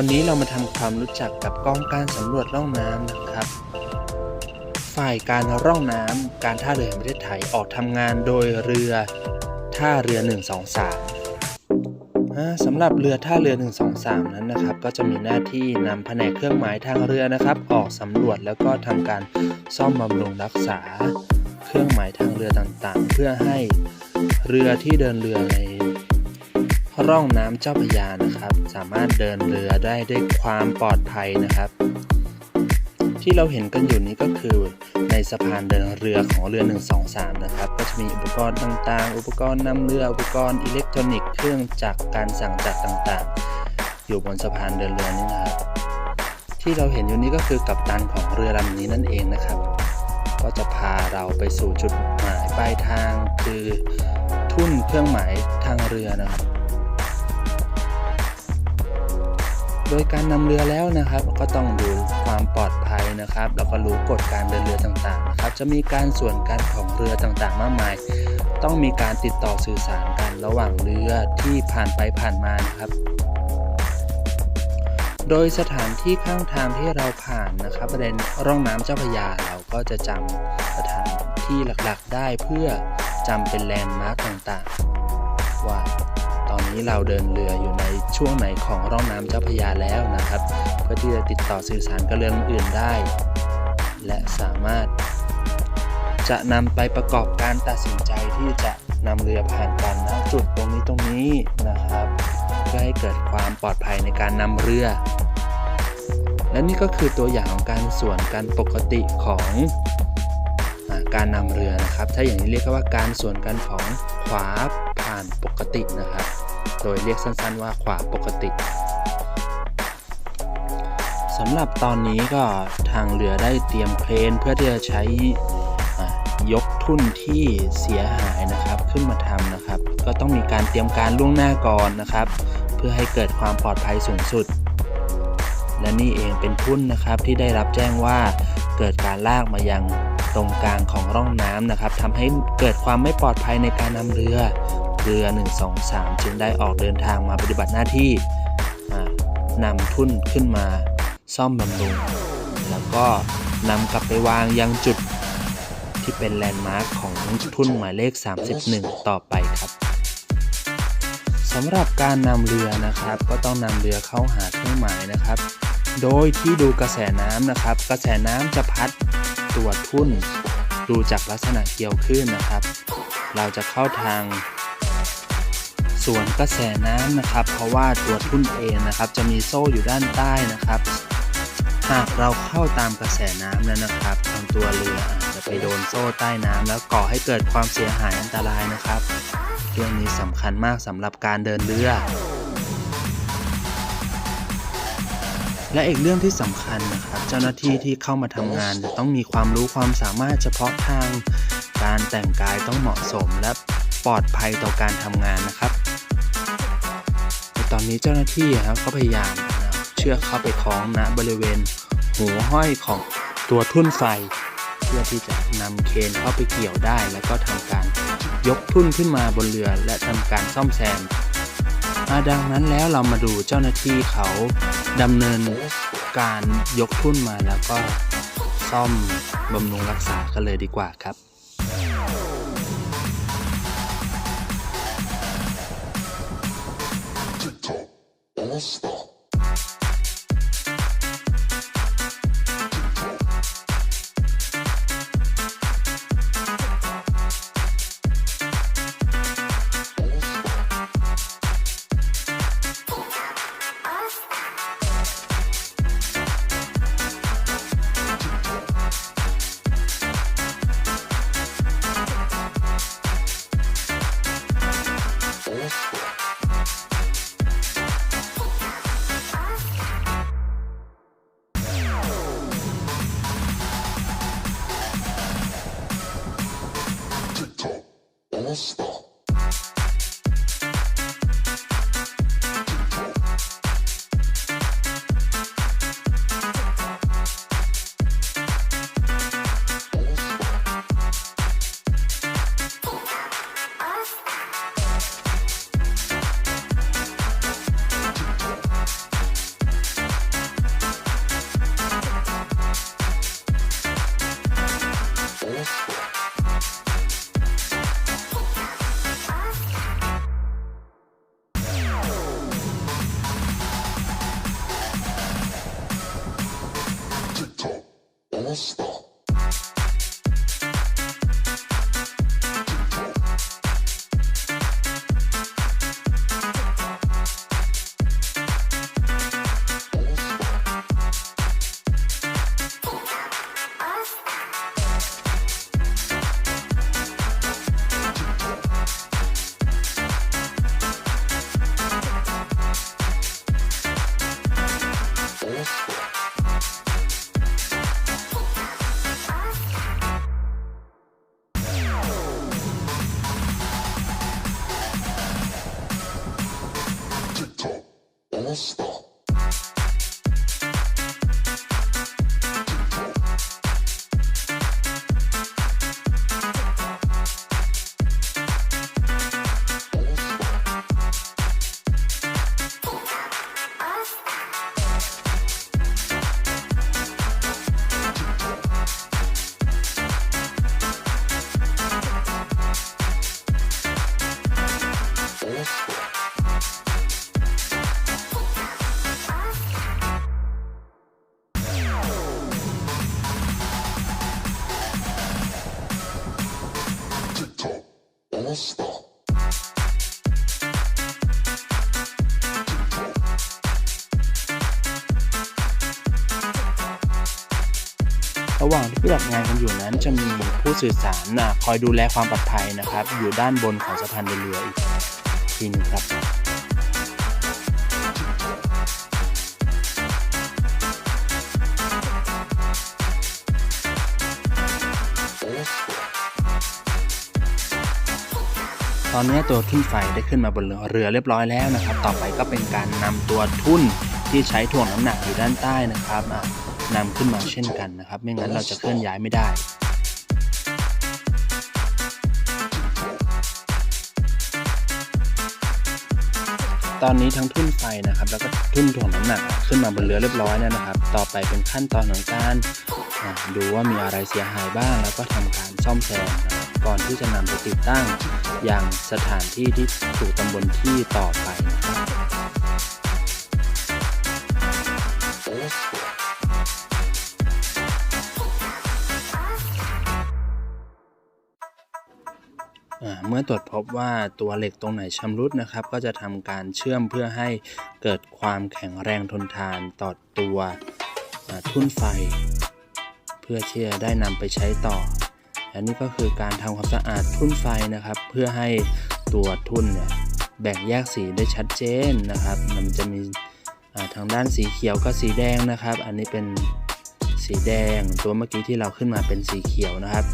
วันนี้เรามาทำความรู้จักกับกองการสำรวจร่องน้ำนะครับ ฝ่ายการร่องน้ำการท่าเรือแห่งประเทศไทยออกทำงานโดยเรือท่าเรือ 123อ่าสำหรับเรือท่าเรือ 123 นั้นนะครับ ก็จะมีหน้าที่นำแผนกเครื่องหมายทางเรือนะครับ ออกสำรวจแล้วก็ทำการซ่อมบำรุงรักษา เครื่องหมายทางเรือต่างๆ เพื่อให้เรือที่เดินเรือใน ร่องน้ำเจ้าพระยานะครับ สามารถเดินเรือได้ด้วยความปลอดภัยนะครับ ที่เราเห็นกันอยู่นี้ก็คือในสะพานเดินเรือของเรือ 123 นะครับ ก็จะมีอุปกรณ์ต่างๆ อุปกรณ์นำเรืออุปกรณ์อิเล็กทรอนิกส์เครื่องจักรการสั่งจักรต่างๆ อยู่บนสะพานเดินเรือนี้นะครับ ที่เราเห็นอยู่นี้ก็คือกัปตันของเรือลำนี้นั่นเองนะครับ ก็จะพาเราไปสู่จุดหมายปลายทางคือทุ่นเครื่องหมายทางเรือนะครับ โดยการนำเรือแล้วนะครับ ก็ต้องดูความปลอดภัยนะครับ แล้วก็รู้กฎการเดินเรือต่างๆนะครับ จะมีการส่วนกันของเรือต่างๆ มากมาย ต้องมีการติดต่อสื่อสารกันระหว่างเรือที่ผ่านไปผ่านมานะครับโดยสถานที่ข้างทางที่เราผ่านนะครับประเด็นร่องน้ำเจ้าพระยาเราก็จะจำสถานที่หลักๆได้เพื่อจำเป็นแลนด์มาร์กต่างๆ ว่า นี้เราเดินเรืออยู่ในช่วงไหนของร่องน้ำเจ้าพระยาแล้วนะครับ เพื่อที่จะติดต่อสื่อสารกับเรืออื่นได้ และสามารถ จะนำไปประกอบการตัดสินใจที่จะนำเรือผ่านกันนะจุดตรงนี้ตรงนี้นะครับเพื่อให้เกิดความปลอดภัยในการนำเรือ และนี่ก็คือตัวอย่างของการส่วนกันปกติของอการนำเรือนะครับ ถ้าอย่างนี้เรียกว่าการส่วนกันของขวาผ่านปกตินะครับ โดยเรียกสั้นๆว่าขวาปกติสำหรับตอนนี้ก็ทางเรือได้เตรียมเครนเพื่อที่จะใช้ยกทุ่นที่เสียหายนะครับขึ้นมาทำนะครับ ก็ต้องมีการเตรียมการล่วงหน้าก่อนนะครับ เพื่อให้เกิดความปลอดภัยสูงสุด และนี่เองเป็นทุ่นนะครับที่ได้รับแจ้งว่าเกิดการลากมายังตรงกลางของร่องน้ำนะครับทำให้เกิดความไม่ปลอดภัยในการนำเรือ เรือ 1 2 3 จึงได้ออกเดินทางมาปฏิบัติหน้าที่นำทุ่นขึ้นมาซ่อมบำรุง แล้วก็นำกลับไปวางยังจุดที่เป็นแลนด์มาร์คของทุ่นหมายเลข 31 ต่อไปครับสำหรับการนำเรือนะครับ ก็ต้องนำเรือเข้าหาเครื่องหมายนะครับ โดยที่ดูกระแสน้ำนะครับ กระแสน้ำจะพัดตัวทุ่น ดูจากลักษณะเกี่ยวคลื่นนะครับ เราจะเข้าทาง สวนกระแสน้ำนะครับ เพราะว่าตัวทุ่นเองนะครับ จะมีโซ่อยู่ด้านใต้นะครับ หากเราเข้าตามกระแสน้ำนั้นนะครับทางตัวเรืออาจจะไปโดนโซ่ใต้น้ำแล้วก่อให้เกิดความเสียหายอันตรายนะครับเรื่องนี้สำคัญมากสำหรับการเดินเรือและอีกเรื่องที่สำคัญนะครับ เจ้าหน้าที่ที่เข้ามาทำงานจะต้องมีความรู้ความสามารถเฉพาะทาง การแต่งกายต้องเหมาะสมและปลอดภัยต่อการทำงานนะครับ ตอนนี้เจ้าหน้าที่ครับก็พยายามเชือกเข้าไปคล้องณบริเวณหัวห้อยของตัวทุ่นไฟ เพื่อที่จะนำเคนเข้าไปเกี่ยวได้ แล้วก็ทำการยกทุ่นขึ้นมาบนเรือ และทำการซ่อมแซมอ่าดังนั้นแล้วเรามาดูเจ้าหน้าที่เขาดำเนินการยกทุ่นมาแล้วก็ซ่อมบำรุงรักษากันเลยดีกว่าครับ ました。 ส Namaste. ระหว่างที่ปฏิบัติงานกันอยู่นั้นจะมีผู้สื่อสารนะคอยดูแลความปลอดภัยนะครับ อยู่ด้านบนของสะพานเรืออีกทีนึงครับ อนนี้ตัวทุ่นไฟได้ขึ้นมาบนเรือเรียบร้อยแล้วนะครับ ต่อไปก็เป็นการนำตัวทุ่นที่ใช้ถ่วงน้ำหนักอยู่ด้านใต้นะครับอะนำขึ้นมาเช่นกันนะครับ ไม่งั้นเราจะเคลื่อนย้ายไม่ได้ตอนนี้ทั้งทุ่นไฟนะครับ แล้วก็ทุ่นถ่วงน้ำหนักขึ้นมาบนเรือเรียบร้อยแล้วนะครับ ต่อไปเป็นขั้นตอนของการดูว่ามีอะไรเสียหายบ้าง แล้วก็ทำการซ่อมแซมนะ ก่อนที่จะนำไปติดตั้งอย่างสถานที่ที่ถูกตำบลที่ต่อไปเมื่อตรวจพบว่าตัวเหล็กตรงไหนชำรุดนะครับ ก็จะทำการเชื่อมเพื่อให้เกิดความแข็งแรงทนทานต่อตัวทุ่นไฟ เพื่อที่จะได้นำไปใช้ต่อ อันนี้ก็คือการทำความสะอาดทุ่นไฟนะครับ เพื่อให้ตัวทุ่นเนี่ยแบ่งแยกสีได้ชัดเจนนะครับ มันจะมีทางด้านสีเขียวกับสีแดงนะครับ อันนี้เป็นสีแดงตัวเมื่อกี้ที่เราขึ้นมาเป็นสีเขียวนะครับ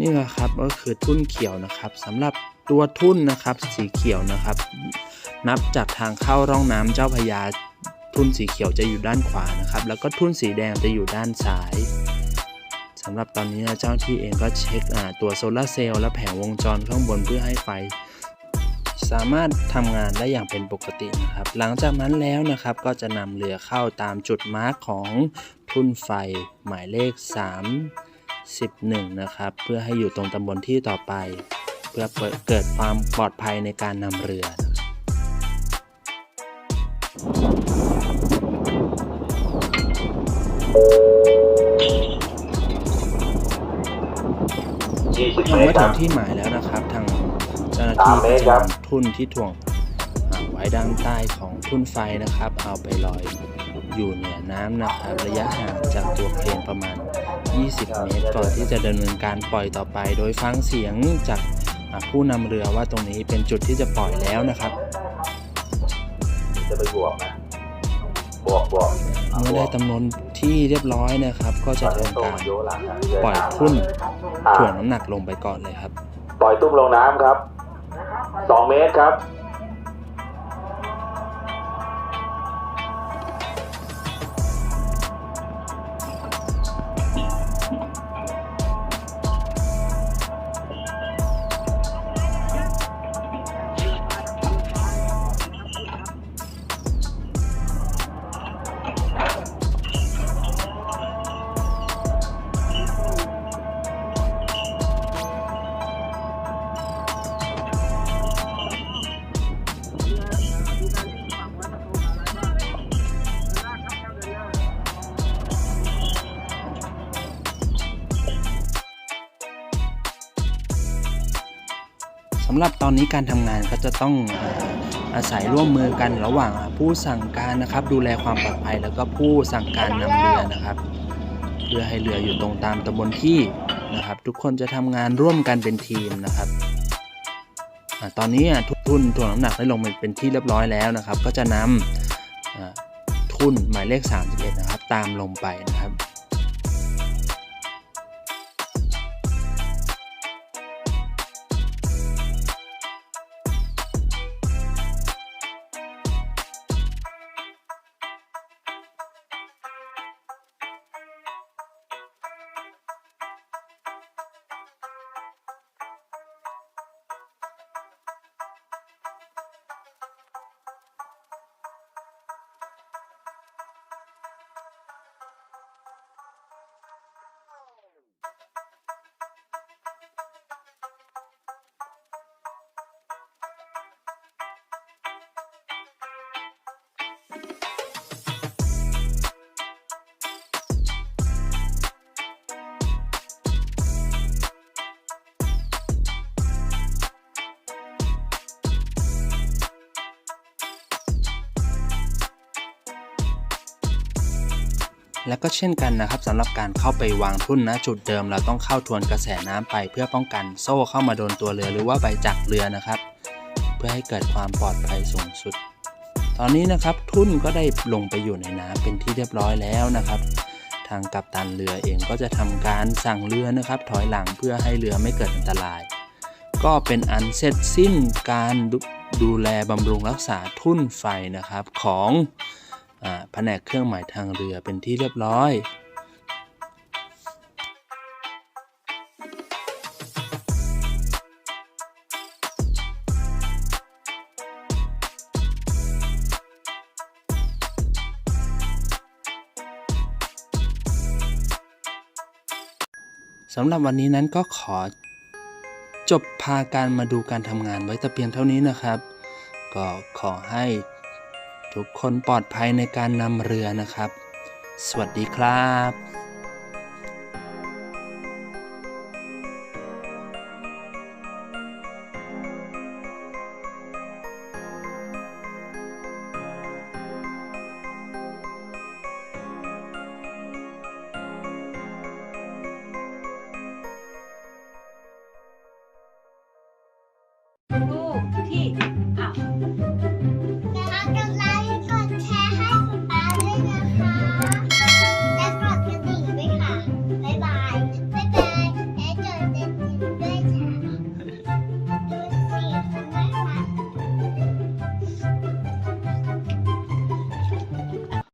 นี่แหละครับก็คือทุ่นเขียวนะครับสำหรับตัวทุ่นนะครับ สีเขียวนะครับ นับจากทางเข้าร่องน้ำเจ้าพระยาทุ่นสีเขียวจะอยู่ด้านขวานะครับ แล้วก็ทุ่นสีแดงจะอยู่ด้านซ้าย สำหรับตอนนี้เจ้าหน้าที่เองก็เช็คตัวโซลาร์เซลล์และแผงวงจรข้างบนเพื่อให้ไฟ สามารถทำงานได้อย่างเป็นปกตินะครับ หลังจากนั้นแล้วนะครับก็จะนำเรือเข้าตามจุดมาร์กของทุ่นไฟหมายเลข 3 11 นะครับ เพื่อให้อยู่ตรงตำบลที่ต่อไป เพื่อเกิดความปลอดภัยในการนำเรือนะครับ ยังเมตไม่รคถึรังบที่หมายแล้วนะครับ ทางเจ้าหน้าที่สามเมก็ตรจะครับนำทุ่นที่ถ่วงอ่าไว้ด้านใต้ของทุ่นไฟนะครับ เอาไปลอยอยู่เหนือน้ำนะครับระยะห่างจากตัวเครนประมาณ 20 เมตร ก่อนที่จะดำเนินการปล่อยต่อไป โดยฟังเสียงจากอ่าผู้นำเรือว่าตรงนี้เป็นจุดที่จะปล่อยแล้วนะครับ จะไปบวกนะ บวกบวกเมื่อได้จำนวนที่เรียบร้อยนะครับ ก็จะทำการโยหลังนะปล่อยทุ่นอ่าถ่วงน้ำหนักลงไปก่อนเลยครับ ปล่อยตุ้มลงน้ำครับ 2 เมตรครับ อนนี้การทำงานก็จะต้องอาศัยร่วมมือกันระหว่างผู้สั่งการนะครับ ดูแลความปลอดภัยแล้วก็ผู้สั่งการนำเรือนะครับ เพื่อให้เรืออยู่ตรงตามตำบลที่นะครับ ทุกคนจะทำงานร่วมกันเป็นทีมนะครับอตอนนี้ทุกทุนถ่วงน้ำหนักได้ลงเป็นที่เรียบร้อยแล้วนะครับ ก็จะนำอ่าทุนหมายเลข 31 นะครับ ตามลงไปนะครับ แล้วก็เช่นกันนะครับสำหรับการเข้าไปวางทุ่นนะจุดเดิม เราต้องเข้าทวนกระแสน้ำไปเพื่อป้องกันโซ่เข้ามาโดนตัวเรือหรือว่าใบจักรเรือนะครับ เพื่อให้เกิดความปลอดภัยสูงสุด ตอนนี้นะครับทุ่นก็ได้ลงไปอยู่ในน้ำเป็นที่เรียบร้อยแล้วนะครับ ทางกัปตันเรือเองก็จะทำการสั่งเรือนะครับ ถอยหลังเพื่อให้เรือไม่เกิดอันตราย ก็เป็นอันเสร็จสิ้นการดดูแลบำรุงรักษาทุ่นไฟนะครับของ แผนกเครื่องหมายทางเรือเป็นที่เรียบร้อยสำหรับวันนี้นั้นก็ขอจบพาการมาดูการทำงานไว้แต่เพียงเท่านี้นะครับ ก็ขอให้ ทุกคนปลอดภัยในการนำเรือนะครับ สวัสดีครับ